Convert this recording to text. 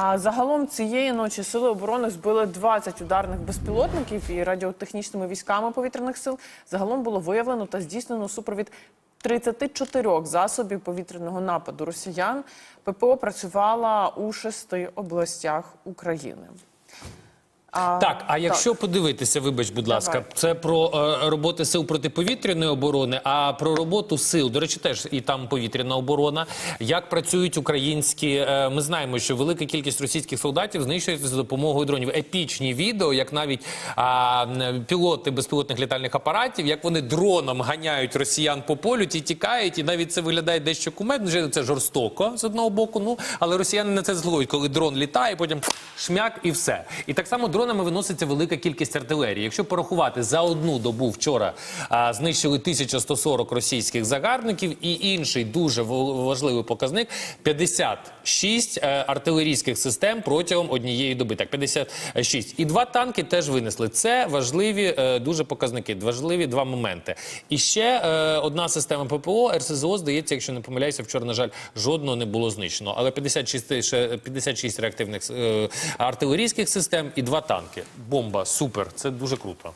А загалом цієї ночі сили оборони збили 20 ударних безпілотників і радіотехнічними військами повітряних сил. Загалом було виявлено та здійснено супровід 34 засобів повітряного нападу росіян. ППО працювала у шести областях України. А, Так, а якщо подивитися, вибач, будь ласка, Давай. це про е, роботи сил протиповітряної оборони, а про роботу сил, до речі, теж і там повітряна оборона. Як працюють українські? е, ми знаємо, що велика кількість російських солдатів знищується за допомогою дронів. Епічні відео, як навіть а, м, пілоти безпілотних літальних апаратів, як вони дроном ганяють росіян по полю, ті тікають, і навіть це виглядає дещо кумедно. Вже Це жорстоко з одного боку. Ну але росіяни на це зловують, коли дрон літає, потім шмяк і все. І так само дронами виноситься велика кількість артилерії. Якщо порахувати за одну добу вчора а, знищили 1140 російських загарбників, і інший дуже важливий показник 56 е, артилерійських систем протягом однієї доби. Так, 56. І два танки теж винесли. Це важливі е, дуже показники, важливі два моменти. І ще е, одна система ППО РСЗО, здається, якщо не помиляюся, вчора, на жаль, жодного не було знищено. Але 56, ще 56 реактивних е, артилерійських систем і два танки. Бомба, супер, це дуже круто.